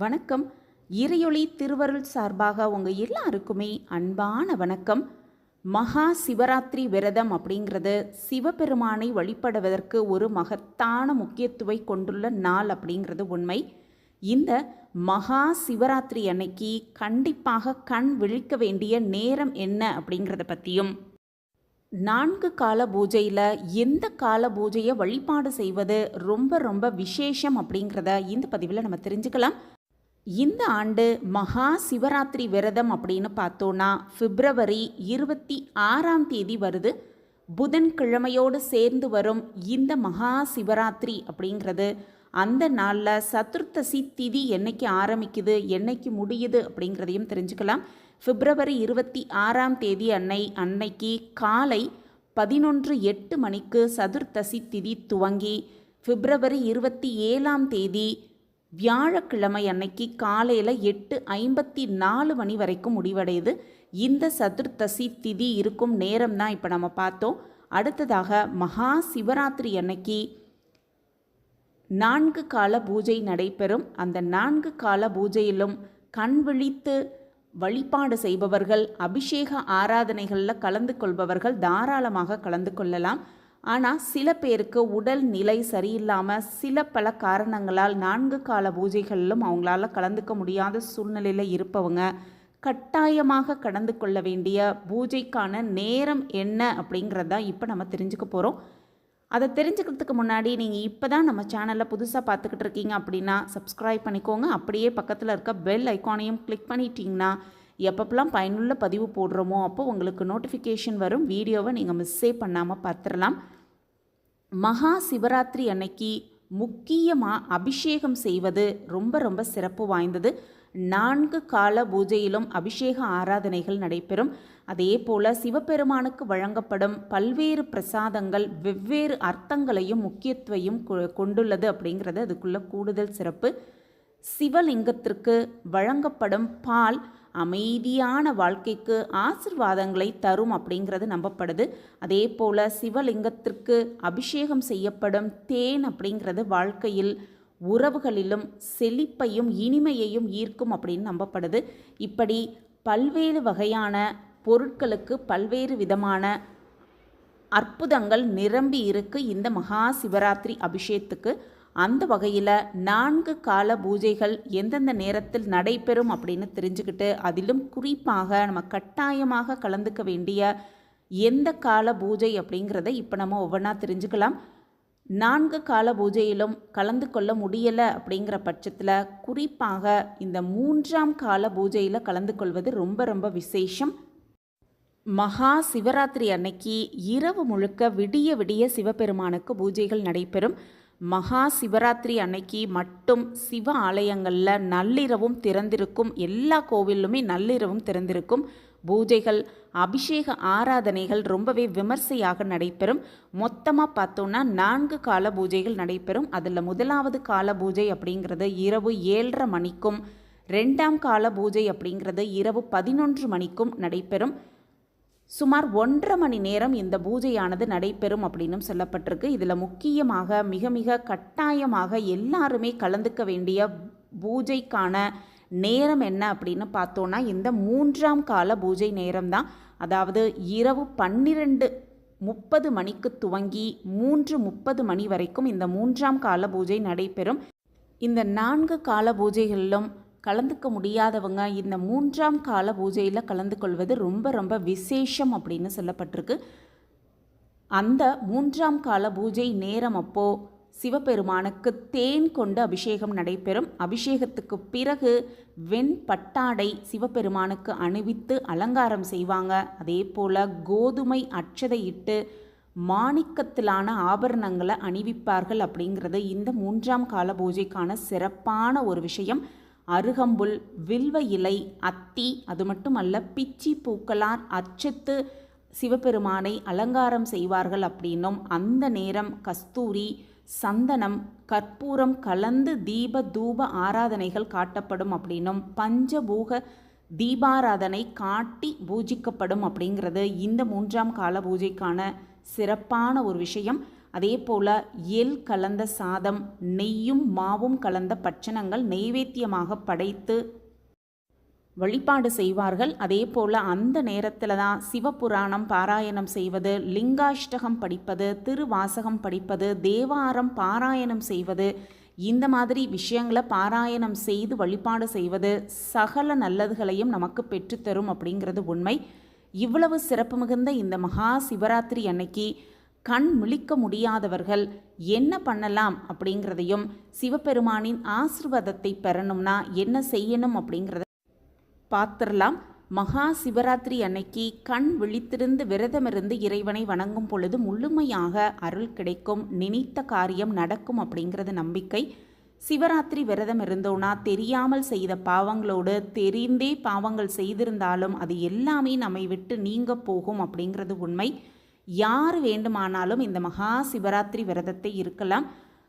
வணக்கம். இறையொளி திருவருள் சார்பாக உங்கள் எல்லாருக்குமே அன்பான வணக்கம். மகா சிவராத்திரி விரதம் அப்படிங்கிறது சிவபெருமானை வழிபடுவதற்கு ஒரு மகத்தான முக்கியத்துவை கொண்டுள்ள நாள் அப்படிங்கிறது உண்மை. இந்த மகா சிவராத்திரி அன்னைக்கு கண்டிப்பாக கண் விழிக்க வேண்டிய நேரம் என்ன அப்படிங்கிறத பற்றியும் நான்கு கால பூஜையில் எந்த கால பூஜையை வழிபாடு செய்வது ரொம்ப ரொம்ப விசேஷம் அப்படிங்கிறத இந்த பதிவில் நம்ம தெரிஞ்சுக்கலாம். இந்த ஆண்டு மகா சிவராத்திரி விரதம் அப்படின்னு பார்த்தோன்னா பிப்ரவரி இருபத்தி ஆறாம் தேதி வருது. புதன்கிழமையோடு சேர்ந்து வரும் இந்த மகா சிவராத்திரி அப்படிங்கிறது அந்த நாளில் சதுர்த்தசி திதி என்னைக்கு ஆரம்பிக்குது என்னைக்கு முடியுது அப்படிங்கிறதையும் தெரிஞ்சுக்கலாம். பிப்ரவரி இருபத்தி ஆறாம் தேதி அன்னை அன்னைக்கு காலை பதினொன்று எட்டு மணிக்கு சதுர்த்தசி திதி துவங்கி பிப்ரவரி இருபத்தி ஏழாம் தேதி வியாழக்கிழமை அன்னைக்கு காலையில் எட்டு ஐம்பத்தி நாலு மணி வரைக்கும் முடிவடையுது. இந்த சதுர்த்தசி திதி இருக்கும் நேரம் தான் இப்போ நம்ம பார்த்தோம். அடுத்ததாக மகா சிவராத்திரி அன்னைக்கு நான்கு கால பூஜை நடைபெறும். அந்த நான்கு கால பூஜையிலும் கண் விழித்து வழிபாடு செய்பவர்கள் அபிஷேக ஆராதனைகளில் கலந்து கொள்பவர்கள் தாராளமாக கலந்து கொள்ளலாம். ஆனால் சில பேருக்கு உடல் நிலை சரியில்லாமல் சில பல காரணங்களால் நான்கு கால பூஜைகளிலும் அவங்களால கலந்துக்க முடியாத சூழ்நிலையில் இருப்பவங்க கட்டாயமாக கடந்து கொள்ள வேண்டிய பூஜைக்கான நேரம் என்ன அப்படிங்கிறத தான் இப்போ நம்ம தெரிஞ்சுக்க போகிறோம் அதை தெரிஞ்சுக்கிறதுக்கு முன்னாடி நீங்கள் இப்போ தான் நம்ம சேனலில் புதுசாக பார்த்துக்கிட்டு இருக்கீங்க அப்படின்னா சப்ஸ்கிரைப் பண்ணிக்கோங்க. அப்படியே பக்கத்தில் இருக்க பெல் ஐக்கானையும் கிளிக் பண்ணிட்டீங்கன்னா எப்பப்பெல்லாம் பயனுள்ள பதிவு போடுறோமோ அப்போ உங்களுக்கு நோட்டிஃபிகேஷன் வரும். வீடியோவை நீங்கள் மிஸ்ஸே பண்ணாமல் பார்த்துடலாம் மகா சிவராத்திரி அன்னைக்கு முக்கியமாக அபிஷேகம் செய்வது ரொம்ப ரொம்ப சிறப்பு வாய்ந்தது. நான்கு கால பூஜையிலும் அபிஷேக ஆராதனைகள் நடைபெறும். அதே போல சிவபெருமானுக்கு வழங்கப்படும் பல்வேறு பிரசாதங்கள் வெவ்வேறு அர்த்தங்களையும் முக்கியத்துவையும் கொ- கொண்டுள்ளது அப்படிங்கிறது அதுக்குள்ள கூடுதல் சிறப்பு. சிவலிங்கத்திற்கு வழங்கப்படும் பால் அமைதியான வாழ்க்கைக்கு ஆசிர்வாதங்களை தரும் அப்படிங்கிறது நம்பப்படுது. அதே போல் சிவலிங்கத்திற்கு அபிஷேகம் செய்யப்படும் தேன் அப்படிங்கிறது வாழ்க்கையில் உறவுகளிலும் செழிப்பையும் இனிமையையும் ஈர்க்கும் அப்படின்னு நம்பப்படுது. இப்படி பல்வேறு வகையான பொருட்களுக்கு பல்வேறு விதமான அற்புதங்கள் நிரம்பி இருக்கு இந்த மகா சிவராத்திரி அபிஷேகத்துக்கு. அந்த வகையில் நான்கு கால பூஜைகள் எந்தெந்த நேரத்தில் நடைபெறும் அப்படின்னு தெரிஞ்சுக்கிட்டு அதிலும் குறிப்பாக நம்ம கட்டாயமாக கலந்துக்க வேண்டிய எந்த கால பூஜை அப்படிங்கிறத இப்போ நம்ம ஒவ்வொன்றா தெரிஞ்சுக்கலாம். நான்கு கால பூஜையிலும் கலந்து கொள்ள முடியலை அப்படிங்கிற பட்சத்தில் குறிப்பாக இந்த மூன்றாம் கால பூஜையில் கலந்து கொள்வது ரொம்ப ரொம்ப விசேஷம். மகா சிவராத்திரி அன்னைக்கு இரவு முழுக்க விடிய விடிய சிவபெருமானுக்கு பூஜைகள் நடைபெறும். மகா சிவராத்திரி அன்னைக்கு மட்டும் சிவ ஆலயங்களில் நள்ளிரவும் திறந்திருக்கும் எல்லா கோவிலுமே நள்ளிரவும் திறந்திருக்கும். பூஜைகள் அபிஷேக ஆராதனைகள் ரொம்பவே விமர்சையாக நடைபெறும். மொத்தமாக பார்த்தோன்னா நான்கு கால பூஜைகள் நடைபெறும். அதில் முதலாவது கால பூஜை அப்படிங்கிறது இரவு ஏழரை மணிக்கும் ரெண்டாம் கால பூஜை அப்படிங்கிறது இரவு பதினொன்று மணிக்கும் நடைபெறும். சுமார் ஒன்றரை மணி நேரம் இந்த பூஜையானது நடைபெறும் அப்படின்னும் சொல்லப்பட்டிருக்கு. இதில் முக்கியமாக மிக மிக கட்டாயமாக எல்லாருமே கலந்துக்க வேண்டிய பூஜைக்கான நேரம் என்ன அப்படின்னு பார்த்தோன்னா இந்த மூன்றாம் கால பூஜை நேரம் தான் அதாவது இரவு பன்னிரெண்டு முப்பது மணிக்கு துவங்கி மூன்று முப்பது மணி வரைக்கும் இந்த மூன்றாம் கால பூஜை நடைபெறும். இந்த நான்கு கால பூஜைகளிலும் கலந்துக்க முடியாதவங்க இந்த மூன்றாம் கால பூஜையில் கலந்து கொள்வது ரொம்ப ரொம்ப விசேஷம் அப்படின்னு சொல்லப்பட்டிருக்கு. அந்த மூன்றாம் கால பூஜை நேரம் அப்போ சிவபெருமானுக்கு தேன் கொண்டு அபிஷேகம் நடைபெறும். அபிஷேகத்துக்கு பிறகு வெண் பட்டாடை சிவபெருமானுக்கு அணிவித்து அலங்காரம் செய்வாங்க. அதே போல் கோதுமை அட்சதையிட்டு மாணிக்கத்திலான ஆபரணங்களை அணிவிப்பார்கள் அப்படிங்கிறது இந்த மூன்றாம் கால பூஜைக்கான சிறப்பான ஒரு விஷயம். அருகம்புல் வில்வ இலை அத்தி அது மட்டுமல்ல பிச்சி பூக்களார் அச்சத்து சிவபெருமானை அலங்காரம் செய்வார்கள் அப்படின்னும் அந்த நேரம் கஸ்தூரி சந்தனம் கற்பூரம் கலந்து தீப தூப ஆராதனைகள் காட்டப்படும் அப்படின்னும் பஞ்சபூக தீபாராதனை காட்டி பூஜிக்கப்படும் அப்படிங்கிறது இந்த மூன்றாம் கால பூஜைக்கான சிறப்பான ஒரு விஷயம். அதே போல் எல் கலந்த சாதம் நெய்யும் மாவும் கலந்த பட்சணங்கள் நெய்வேத்தியமாக படைத்து வழிபாடு செய்வார்கள். அதே போல் அந்த நேரத்தில் தான் சிவபுராணம் பாராயணம் செய்வது லிங்காஷ்டகம் படிப்பது திருவாசகம் படிப்பது தேவாரம் பாராயணம் செய்வது இந்த மாதிரி விஷயங்களை பாராயணம் செய்து வழிபாடு செய்வது சகல நல்லதுகளையும் நமக்கு பெற்றுத்தரும் அப்படிங்கிறது உண்மை. இவ்வளவு சிறப்பு மிகுந்த இந்த மகா சிவராத்திரி அன்னைக்கு கண் முழிக்க முடியாதவர்கள் என்ன பண்ணலாம் அப்படிங்கிறதையும் சிவபெருமானின் ஆசிர்வாதத்தை பெறணும்னா என்ன செய்யணும் அப்படிங்கிறத பார்த்துடலாம். மகா சிவராத்திரி அன்னைக்கு கண் விழித்திருந்து விரதமிருந்து இறைவனை வணங்கும் பொழுது முழுமையாக அருள் கிடைக்கும் நினைத்த காரியம் நடக்கும் அப்படிங்கிறது நம்பிக்கை. சிவராத்திரி விரதம் இருந்தோன்னா தெரியாமல் செய்த பாவங்களோடு தெரிந்தே பாவங்கள் செய்திருந்தாலும் அது எல்லாமே நம்மை விட்டு நீங்க போகும் அப்படிங்கிறது உண்மை. யார் வேண்டுமானாலும் இந்த மகா சிவராத்திரி விரதத்தை இருக்கலாம்.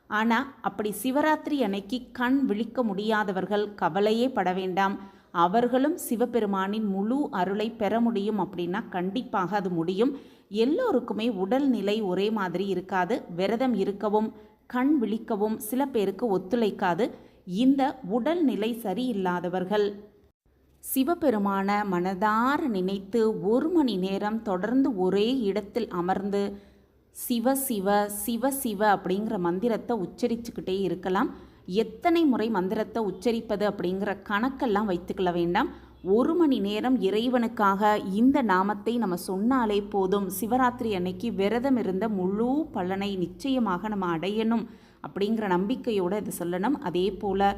ஆனால் அப்படி சிவராத்திரி அன்னைக்கு கண் விழிக்க முடியாதவர்கள் கவலையே பட வேண்டாம். அவர்களும் சிவபெருமானின் முழு அருளை பெற முடியும் அப்படின்னா கண்டிப்பாக அது முடியும். எல்லோருக்குமே உடல்நிலை ஒரே மாதிரி இருக்காது. விரதம் இருக்கவும் கண் விழிக்கவும் சில பேருக்கு ஒத்துழைக்காது. இந்த உடல்நிலை சரியில்லாதவர்கள் சிவபெருமான மனதார நினைத்து ஒரு மணி நேரம் தொடர்ந்து ஒரே இடத்தில் அமர்ந்து சிவ சிவ சிவ சிவ அப்படிங்கிற மந்திரத்தை உச்சரிச்சுக்கிட்டே இருக்கலாம். எத்தனை முறை மந்திரத்தை உச்சரிப்பது அப்படிங்கிற கணக்கெல்லாம் வைத்துக்கொள்ள வேண்டாம். ஒரு மணி நேரம் இறைவனுக்காக இந்த நாமத்தை நம்ம சொன்னாலே போதும். சிவராத்திரி அன்னைக்கு விரதம் இருந்த முழு பலனை நிச்சயமாக நம்ம அடையணும் அப்படிங்கிற நம்பிக்கையோடு இதை சொல்லணும். அதே போல்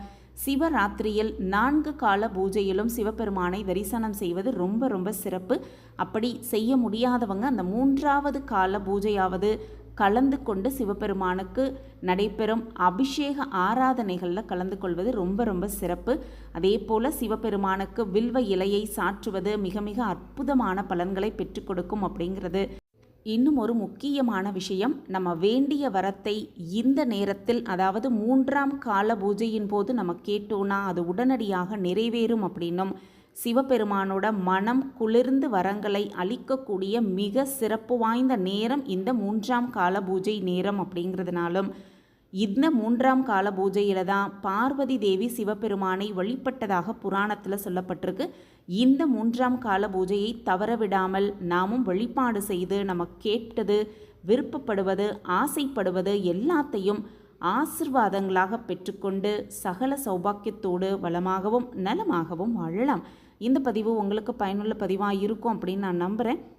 சிவராத்திரியில் நான்கு கால பூஜையிலும் சிவபெருமானை தரிசனம் செய்வது ரொம்ப ரொம்ப சிறப்பு. அப்படி செய்ய முடியாதவங்க அந்த மூன்றாவது கால பூஜையாவது கலந்து கொண்டு சிவபெருமானுக்கு நடைபெறும் அபிஷேக ஆராதனைகளில் கலந்து கொள்வது ரொம்ப ரொம்ப சிறப்பு. அதே போல் சிவபெருமானுக்கு வில்வ இலையை சாற்றுவது மிக மிக அற்புதமான பலன்களை பெற்றுக் கொடுக்கும் அப்படிங்கிறது. இன்னும் ஒரு முக்கியமான விஷயம் நம்ம வேண்டிய வரத்தை இந்த நேரத்தில் அதாவது மூன்றாம் கால பூஜையின் போது நம்ம கேட்டோன்னா அது உடனடியாக நிறைவேறும் அப்படின்னும் சிவபெருமானோட மனம் குளிர்ந்து வரங்களை அளிக்கக்கூடிய மிக சிறப்பு வாய்ந்த நேரம் இந்த மூன்றாம் கால பூஜை நேரம் அப்படிங்கிறதுனாலும் இந்த மூன்றாம் கால பூஜையில் தான் பார்வதி தேவி சிவபெருமானை வழிபட்டதாக புராணத்தில் சொல்லப்பட்டிருக்கு. இந்த மூன்றாம் கால பூஜையை தவற விடாமல் நாமும் வழிபாடு செய்து நம்ம கேட்டது விருப்பப்படுவது ஆசைப்படுவது எல்லாத்தையும் ஆசிர்வாதங்களாக பெற்றுக்கொண்டு சகல சௌபாக்கியத்தோடு வளமாகவும் நலமாகவும் வாழலாம். இந்த பதிவு உங்களுக்கு பயனுள்ள பதிவாக இருக்கும் அப்படின்னு நான் நம்புகிறேன்